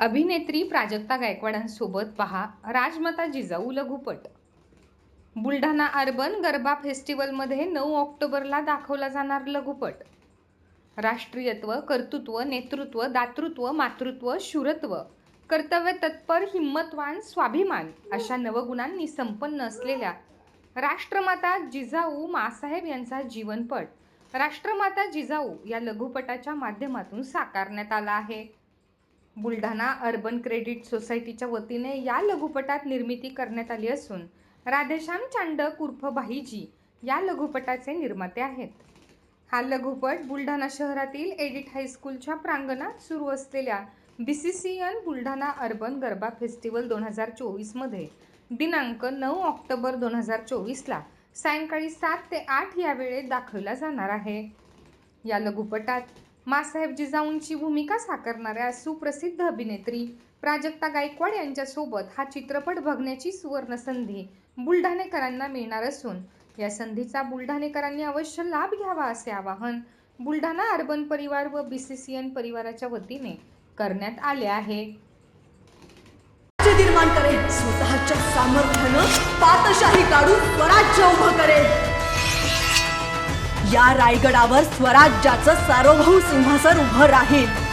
अभिनेत्री प्राजक्ता गायकवाडांसोबत पहा राजमाता जिजाऊ लघुपट. बुलढाणा अर्बन गरबा फेस्टिवलमध्ये नऊ ऑक्टोबरला दाखवला जाणार लघुपट. राष्ट्रीयत्व कर्तृत्व नेतृत्व दातृत्व मातृत्व शूरत्व कर्तव्य तत्पर हिंमतवान स्वाभिमान अशा नवगुणांनी संपन्न असलेल्या राष्ट्रमाता जिजाऊ मासाहेब यांचा जीवनपट राष्ट्रमाता जिजाऊ या लघुपटाच्या माध्यमातून साकारण्यात आला आहे. बुलढाणा अर्बन क्रेडिट सोसायटीच्या वतीने या लघुपटात निर्मिती करण्यात आली असून राधेश्याम चांडक उर्फ भाईजी या लघुपटाचे निर्माते आहेत. हा लघुपट बुलढाणा शहरातील एडिट हायस्कूलच्या प्रांगणात सुरू असलेल्या B C C N Buldhana urban garba festival दोन हजार चोवीसमध्ये दिनांक नऊ ऑक्टोबर दोन हजार चोवीसला सायंकाळी सात ते आठ या वेळेत दाखवला जाणार आहे. या लघुपटात मासाहेब जिजाऊंची भूमिका साकारणाऱ्या सुप्रसिद्ध अभिनेत्री प्राजक्ता गायकवाड यांच्यासोबत हा चित्रपट बघण्याची सुवर्ण संधी बुलढाणेकरांना मिळणार असून या संधीचा बुलढाणेकरांनी अवश्य लाभ घ्यावा असे आवाहन बुलढाणा अर्बन परिवार व बी सी सी एन परिवाराच्या वतीने करण्यात आले आहे. निर्माण करेल स्वतःच्या सामर्थ्यानं पातशाही काढून स्वराज्य उभं करेल. या रायगडावर स्वराज्याचं सार्वभौम सिंहासन उभं राहील.